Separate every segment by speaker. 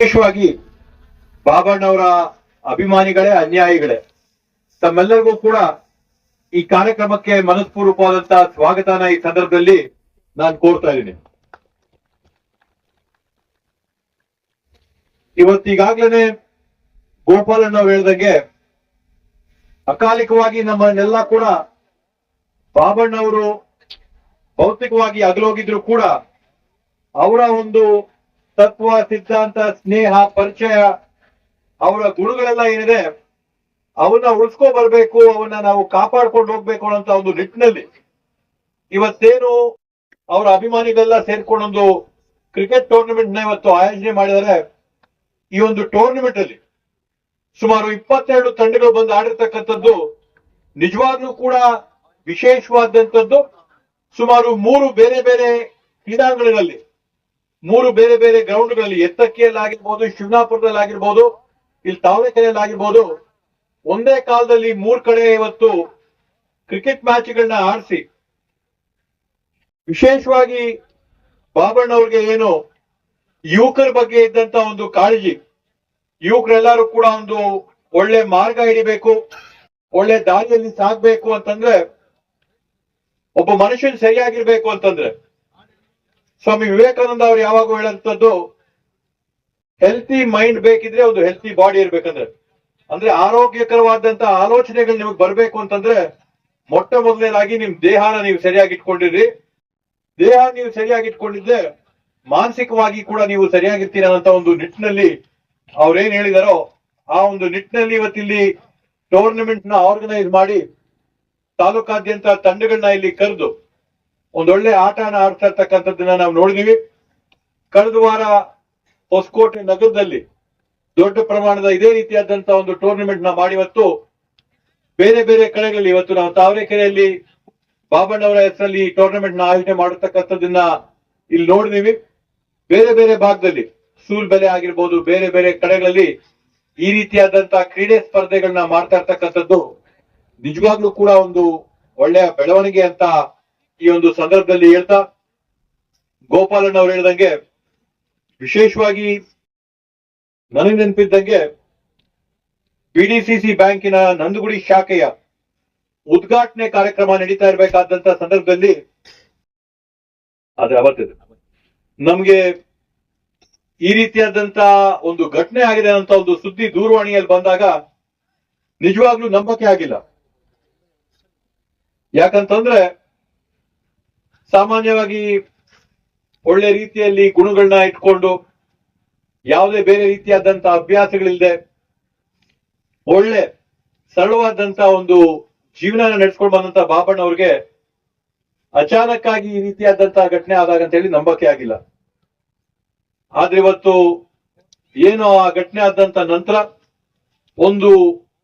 Speaker 1: ವಿಶೇಷವಾಗಿ ಬಾಬಣ್ಣವರ ಅಭಿಮಾನಿಗಳೇ, ಅನ್ಯಾಯಿಗಳೇ, ತಮ್ಮೆಲ್ಲರಿಗೂ ಕೂಡ ಈ ಕಾರ್ಯಕ್ರಮಕ್ಕೆ ಮನಸ್ಪೂರ್ವಕವಾದಂತಹ ಸ್ವಾಗತನ ಈ ಸಂದರ್ಭದಲ್ಲಿ ನಾನು ಕೋರ್ತಾ ಇದ್ದೀನಿ. ಇವತ್ತೀಗಾಗ್ಲೇನೆ ಗೋಪಾಲಣ್ಣ ಹೇಳ್ದಂಗೆ ಅಕಾಲಿಕವಾಗಿ ನಮ್ಮನ್ನೆಲ್ಲ ಕೂಡ ಬಾಬಣ್ಣವರು ಭೌತಿಕವಾಗಿ ಅಗಲೋಗಿದ್ರು ಕೂಡ ಅವರ ಒಂದು ತತ್ವ, ಸಿದ್ಧಾಂತ, ಸ್ನೇಹ, ಪರಿಚಯ, ಅವರ ಗುಣಗಳೆಲ್ಲ ಏನಿದೆ, ಅವನ್ನ ಉಳಿಸ್ಕೊ ಬರ್ಬೇಕು, ಅವನ್ನ ನಾವು ಕಾಪಾಡ್ಕೊಂಡು ಹೋಗ್ಬೇಕು ಅನ್ನೋ ಒಂದು ನಿಟ್ಟಿನಲ್ಲಿ ಇವತ್ತೇನು ಅವರ ಅಭಿಮಾನಿಗಳೆಲ್ಲ ಸೇರ್ಕೊಂಡೊಂದು ಕ್ರಿಕೆಟ್ ಟೂರ್ನಮೆಂಟ್ನ ಇವತ್ತು ಆಯೋಜನೆ ಮಾಡಿದರೆ ಈ ಒಂದು ಟೂರ್ನಮೆಂಟ್ ಅಲ್ಲಿ ಸುಮಾರು ಇಪ್ಪತ್ತೆರಡು ತಂಡಗಳು ಬಂದು ಆಡಿರ್ತಕ್ಕಂಥದ್ದು ನಿಜವಾಗ್ಲೂ ಕೂಡ ವಿಶೇಷವಾದಂಥದ್ದು. ಸುಮಾರು ಮೂರು ಬೇರೆ ಬೇರೆ ಕ್ರೀಡಾಂಗಣಗಳಲ್ಲಿ ಮೂರು ಬೇರೆ ಬೇರೆ ಗ್ರೌಂಡ್ಗಳಲ್ಲಿ ಎತ್ತಕ್ಕಿಯಲ್ಲಿ ಆಗಿರ್ಬೋದು ಶಿವನಾಪುರದಲ್ಲಿ ಆಗಿರ್ಬೋದು ಇಲ್ಲಿ ತಾವರೆಕೆರೆಯಲ್ಲಿ ಆಗಿರ್ಬೋದು ಒಂದೇ ಕಾಲದಲ್ಲಿ ಮೂರ್ ಕಡೆ ಇವತ್ತು ಕ್ರಿಕೆಟ್ ಮ್ಯಾಚ್ಗಳನ್ನ ಆಡಿಸಿ, ವಿಶೇಷವಾಗಿ ಬಾಬಣ್ಣ ಅವ್ರಿಗೆ ಏನು ಯುವಕರ ಬಗ್ಗೆ ಇದ್ದಂತ ಒಂದು ಕಾಳಜಿ, ಯುವಕರೆಲ್ಲರೂ ಕೂಡ ಒಂದು ಒಳ್ಳೆ ಮಾರ್ಗ ಹಿಡಿಬೇಕು, ಒಳ್ಳೆ ದಾರಿಯಲ್ಲಿ ಸಾಗ್ಬೇಕು ಅಂತಂದ್ರೆ, ಒಬ್ಬ ಮನುಷ್ಯನ್ ಸರಿಯಾಗಿರ್ಬೇಕು ಅಂತಂದ್ರೆ ಸ್ವಾಮಿ ವಿವೇಕಾನಂದ ಅವ್ರು ಯಾವಾಗ ಹೇಳಂತದ್ದು ಹೆಲ್ತಿ ಮೈಂಡ್ ಬೇಕಿದ್ರೆ ಒಂದು ಹೆಲ್ತಿ ಬಾಡಿ ಇರ್ಬೇಕಂದ್ರೆ. ಅಂದ್ರೆ ಆರೋಗ್ಯಕರವಾದಂತ ಆಲೋಚನೆಗಳು ನಿಮಗೆ ಬರಬೇಕು ಅಂತಂದ್ರೆ, ಮೊಟ್ಟ ಮೊದಲನೇದಾಗಿ ನಿಮ್ ದೇಹನ ನೀವು ಸರಿಯಾಗಿ ಇಟ್ಕೊಂಡಿರಿ ದೇಹ ನೀವು ಸರಿಯಾಗಿ ಇಟ್ಕೊಂಡಿದ್ರೆ, ಮಾನಸಿಕವಾಗಿ ಕೂಡ ನೀವು ಸರಿಯಾಗಿರ್ತೀರ ಅಂತ ಒಂದು ನಿಟ್ಟಿನಲ್ಲಿ ಅವ್ರೇನ್ ಹೇಳಿದಾರೋ, ಆ ಒಂದು ನಿಟ್ಟಿನಲ್ಲಿ ಇವತ್ತಿಲ್ಲಿ ಟೂರ್ನಮೆಂಟ್ನ ಆರ್ಗನೈಸ್ ಮಾಡಿ, ತಾಲೂಕಾದ್ಯಂತ ತಂಡಗಳನ್ನ ಇಲ್ಲಿ ಕರೆದು ಒಂದೊಳ್ಳೆ ಆಟನ ಆಡ್ತಾ ಇರ್ತಕ್ಕಂಥದ್ದನ್ನ ನಾವು ನೋಡಿದೀವಿ. ಕಳೆದ ವಾರ ಹೊಸಕೋಟೆ ನಗರದಲ್ಲಿ ದೊಡ್ಡ ಪ್ರಮಾಣದ ಇದೇ ರೀತಿಯಾದಂತ ಒಂದು ಟೂರ್ನಮೆಂಟ್ನ ಮಾಡಿ ಇವತ್ತು ಬೇರೆ ಬೇರೆ ಕಡೆಗಳಲ್ಲಿ ಇವತ್ತು ನಾವು ತಾವರೆಕೆರೆಯಲ್ಲಿ ಬಾಬಣ್ಣವರ ಹೆಸರಲ್ಲಿ ಟೂರ್ನಮೆಂಟ್ನ ಆಯೋಜನೆ ಮಾಡತಕ್ಕಂಥದ್ದನ್ನ ಇಲ್ಲಿ ನೋಡಿದೀವಿ. ಬೇರೆ ಬೇರೆ ಭಾಗದಲ್ಲಿ ಸೂಲ್ ಬೆಲೆ ಆಗಿರ್ಬೋದು, ಬೇರೆ ಬೇರೆ ಕಡೆಗಳಲ್ಲಿ ಈ ರೀತಿಯಾದಂತಹ ಕ್ರೀಡೆ ಸ್ಪರ್ಧೆಗಳನ್ನ ಮಾಡ್ತಾ ಇರ್ತಕ್ಕಂಥದ್ದು ನಿಜವಾಗ್ಲೂ ಕೂಡ ಒಂದು ಒಳ್ಳೆಯ ಬೆಳವಣಿಗೆ ಅಂತ ಈ ಒಂದು ಸಂದರ್ಭದಲ್ಲಿ ಹೇಳ್ತಾ ಗೋಪಾಲಣ್ಣ ಅವ್ರು ಹೇಳ್ದಂಗೆ ವಿಶೇಷವಾಗಿ ನನಗೆ ನೆನಪಿದ್ದಂಗೆ ಬಿಡಿಸಿಸಿ ಬ್ಯಾಂಕಿನ ನಂದಗುಡಿ ಶಾಖೆಯ ಉದ್ಘಾಟನೆ ಕಾರ್ಯಕ್ರಮ ನಡೀತಾ ಇರಬೇಕಾದಂತ ಸಂದರ್ಭದಲ್ಲಿ ಆದ್ರೆ ಅವತ್ತಿದೆ. ನಮ್ಗೆ ಈ ರೀತಿಯಾದಂತ ಒಂದು ಘಟನೆ ಆಗಿದೆ ಅಂತ ಒಂದು ಸುದ್ದಿ ದೂರವಾಣಿಯಲ್ಲಿ ಬಂದಾಗ ನಿಜವಾಗ್ಲೂ ನಂಬಕ್ಕೆ ಆಗಿಲ್ಲ. ಯಾಕಂತಂದ್ರೆ ಸಾಮಾನ್ಯವಾಗಿ ಒಳ್ಳೆ ರೀತಿಯಲ್ಲಿ ಗುಣಗಳನ್ನ ಇಟ್ಕೊಂಡು ಯಾವುದೇ ಬೇರೆ ರೀತಿಯಾದಂತಹ ಅಭ್ಯಾಸಗಳಿಲ್ಲದೆ ಒಳ್ಳೆ ಸರಳವಾದಂತ ಒಂದು ಜೀವನ ನಡೆಸ್ಕೊಂಡು ಬಂದಂತ ಬಾಬಣ್ಣ ಅವ್ರಿಗೆ ಅಚಾನಕ್ಕಾಗಿ ಈ ರೀತಿಯಾದಂತಹ ಘಟನೆ ಆದಾಗ ಅಂತ ಹೇಳಿ ನಂಬಕ್ಕೆ ಆಗಿಲ್ಲ. ಆದ್ರೆ ಇವತ್ತು ಏನು ಆ ಘಟನೆ ಆದಂತ ನಂತರ ಒಂದು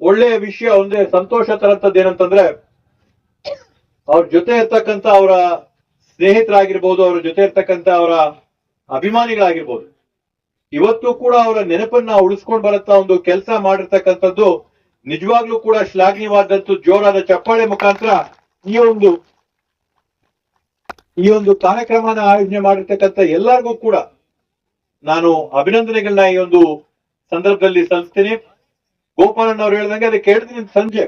Speaker 1: ಒಳ್ಳೆಯ ವಿಷಯ, ಒಂದೇ ಸಂತೋಷ ತರಂತದ್ದು ಏನಂತಂದ್ರೆ ಅವ್ರ ಜೊತೆ ಇರ್ತಕ್ಕಂತ ಅವರ ಸ್ನೇಹಿತರಾಗಿರ್ಬೋದು, ಅವರ ಜೊತೆ ಇರ್ತಕ್ಕಂಥ ಅವರ ಅಭಿಮಾನಿಗಳಾಗಿರ್ಬೋದು, ಇವತ್ತು ಕೂಡ ಅವರ ನೆನಪನ್ನ ಉಳಿಸ್ಕೊಂಡ್ ಬರುತ್ತಾ ಒಂದು ಕೆಲಸ ಮಾಡಿರ್ತಕ್ಕಂಥದ್ದು, ನಿಜವಾಗ್ಲೂ ಕೂಡ ಶ್ಲಾಘನೀಯವಾದಂತ ಜೋರಾದ ಚಪ್ಪಾಳೆ ಮುಖಾಂತರ ಈ ಒಂದು ಈ ಒಂದು ಕಾರ್ಯಕ್ರಮನ ಆಯೋಜನೆ ಮಾಡಿರ್ತಕ್ಕಂಥ ಎಲ್ಲರಿಗೂ ಕೂಡ ನಾನು ಅಭಿನಂದನೆಗಳನ್ನ ಈ ಒಂದು ಸಂದರ್ಭದಲ್ಲಿ ಸಲ್ಲಿಸ್ತೀನಿ. ಗೋಪಾಲಣ್ಣ ಅವ್ರು ಹೇಳ್ದಂಗೆ ಅದಕ್ಕೆ ಹೇಳ್ತೀನಿ ಸಂಜೆ,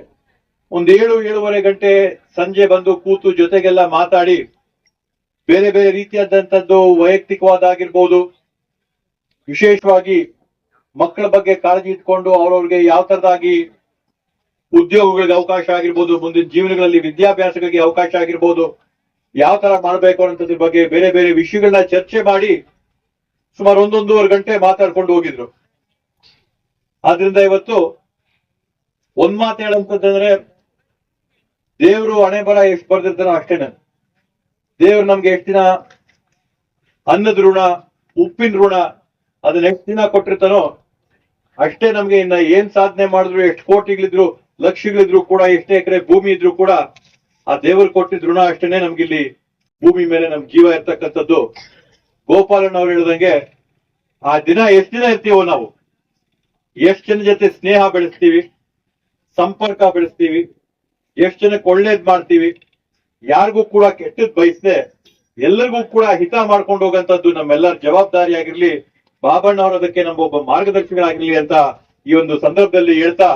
Speaker 1: ಒಂದ್ ಏಳು ಏಳುವರೆ ಗಂಟೆ ಸಂಜೆ ಬಂದು ಕೂತು ಜೊತೆಗೆಲ್ಲ ಮಾತಾಡಿ ಬೇರೆ ಬೇರೆ ರೀತಿಯಾದಂತದ್ದು ವೈಯಕ್ತಿಕವಾದಾಗಿರ್ಬೋದು. ವಿಶೇಷವಾಗಿ ಮಕ್ಕಳ ಬಗ್ಗೆ ಕಾಳಜಿ ಇಟ್ಕೊಂಡು ಅವ್ರವ್ರಿಗೆ ಯಾವ ತರದಾಗಿ ಉದ್ಯೋಗಗಳಿಗೆ ಅವಕಾಶ ಆಗಿರ್ಬೋದು, ಮುಂದಿನ ಜೀವನಗಳಲ್ಲಿ ವಿದ್ಯಾಭ್ಯಾಸಗಳಿಗೆ ಅವಕಾಶ ಆಗಿರ್ಬೋದು, ಯಾವ ತರ ಮಾಡ್ಬೇಕು ಅನ್ನೋದ್ರ ಬಗ್ಗೆ ಬೇರೆ ಬೇರೆ ವಿಷಯಗಳನ್ನ ಚರ್ಚೆ ಮಾಡಿ ಸುಮಾರು ಒಂದೊಂದೂವರೆ ಗಂಟೆ ಮಾತಾಡ್ಕೊಂಡು ಹೋಗಿದ್ರು. ಆದ್ರಿಂದ ಇವತ್ತು ಒಂದ್ ಮಾತು ಹೇಳಂತಂದ್ರೆ ದೇವರು ಹಣೆ ಬರ ಎಷ್ಟು ಬರ್ದಿರ್ತಾನೋ ಅಷ್ಟೇನೆ. ದೇವ್ರು ನಮ್ಗೆ ಎಷ್ಟು ದಿನ ಅನ್ನದ ಋಣ, ಉಪ್ಪಿನ ಋಣ ಅದನ್ನ ಎಷ್ಟು ದಿನ ಕೊಟ್ಟಿರ್ತಾನೋ ಅಷ್ಟೇ ನಮ್ಗೆ ಇನ್ನ ಏನ್ ಸಾಧನೆ ಮಾಡಿದ್ರು, ಎಷ್ಟು ಕೋಟಿಗಳಿದ್ರು, ಲಕ್ಷಗಳಿದ್ರು ಕೂಡ, ಎಷ್ಟೇ ಎಕರೆ ಭೂಮಿ ಇದ್ರು ಕೂಡ ಆ ದೇವರು ಕೊಟ್ಟಿದ್ ಋಣ ಅಷ್ಟೇನೆ ನಮ್ಗಿಲ್ಲಿ ಭೂಮಿ ಮೇಲೆ ನಮ್ ಜೀವ ಇರ್ತಕ್ಕಂಥದ್ದು. ಗೋಪಾಲನ್ ಅವ್ರು ಹೇಳ್ದಂಗೆ, ಆ ದಿನ ಎಷ್ಟ್ ದಿನ ಇರ್ತೀವೋ ನಾವು? ಎಷ್ಟ್ ಜನ ಜೊತೆ ಸ್ನೇಹ ಬೆಳೆಸ್ತೀವಿ? ಸಂಪರ್ಕ ಬೆಳೆಸ್ತೀವಿ? ಎಷ್ಟ್ ಜನಕ್ಕೆ ಒಳ್ಳೇದ್ ಮಾಡ್ತೀವಿ? ಯಾರಿಗೂ ಕೂಡ ಕೆಟ್ಟದ್ ಬಯಸದೆ ಎಲ್ಲರಿಗೂ ಕೂಡ ಹಿತ ಮಾಡ್ಕೊಂಡು ಹೋಗಂತದ್ದು ನಮ್ಮೆಲ್ಲರ ಜವಾಬ್ದಾರಿ ಆಗಿರ್ಲಿ ಬಾಬಣ್ಣ ಅವರು ಅದಕ್ಕೆ ನಮ್ಮ ಒಬ್ಬ ಮಾರ್ಗದರ್ಶಿಗಳಾಗಿರ್ಲಿ ಅಂತ ಈ ಒಂದು ಸಂದರ್ಭದಲ್ಲಿ ಹೇಳ್ತಾ,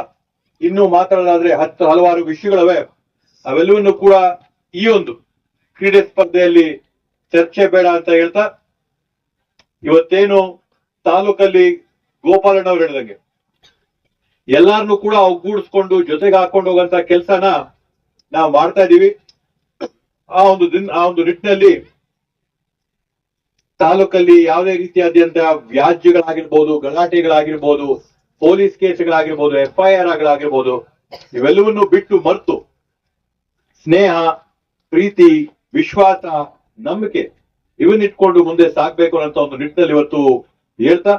Speaker 1: ಇನ್ನೂ ಮಾತಾಡೋದಾದ್ರೆ ಹತ್ತು ಹಲವಾರು ವಿಷಯಗಳವೆ. ಅವೆಲ್ಲವನ್ನೂ ಕೂಡ ಈ ಒಂದು ಕ್ರೀಡೆ ಸ್ಪರ್ಧೆಯಲ್ಲಿ ಚರ್ಚೆ ಬೇಡ ಅಂತ ಹೇಳ್ತಾ, ಇವತ್ತೇನು ತಾಲೂಕಲ್ಲಿ ಗೋಪಾಲಣ್ಣ ಅವ್ರು ಹೇಳಿದಂಗೆ ಎಲ್ಲಾರನ್ನು ಕೂಡ ಒಗ್ಗೂಡಿಸ್ಕೊಂಡು ಜೊತೆಗೆ ಹಾಕೊಂಡು ಹೋಗಂತ ಕೆಲಸನ ನಾವು ಮಾಡ್ತಾ ಇದೀವಿ. ಆ ಒಂದು ದಿನ, ಆ ಒಂದು ನಿಟ್ಟಿನಲ್ಲಿ ತಾಲೂಕಲ್ಲಿ ಯಾವುದೇ ರೀತಿಯಾದ್ಯಂತ ವ್ಯಾಜ್ಯಗಳಾಗಿರ್ಬೋದು, ಗಲಾಟೆಗಳಾಗಿರ್ಬೋದು, ಪೊಲೀಸ್ ಕೇಸ್ಗಳಾಗಿರ್ಬೋದು ಎಫ್ಐಆರ್ ಗಳಾಗಿರ್ಬೋದು ಇವೆಲ್ಲವನ್ನು ಬಿಟ್ಟು ಮರೆತು ಸ್ನೇಹ, ಪ್ರೀತಿ, ವಿಶ್ವಾಸ, ನಂಬಿಕೆ ಇವನ್ನಿಟ್ಕೊಂಡು ಮುಂದೆ ಸಾಗ್ಬೇಕು ಅನ್ನೋ ಒಂದು ನಿಟ್ಟಿನಲ್ಲಿ ಇವತ್ತು ಹೇಳ್ತಾ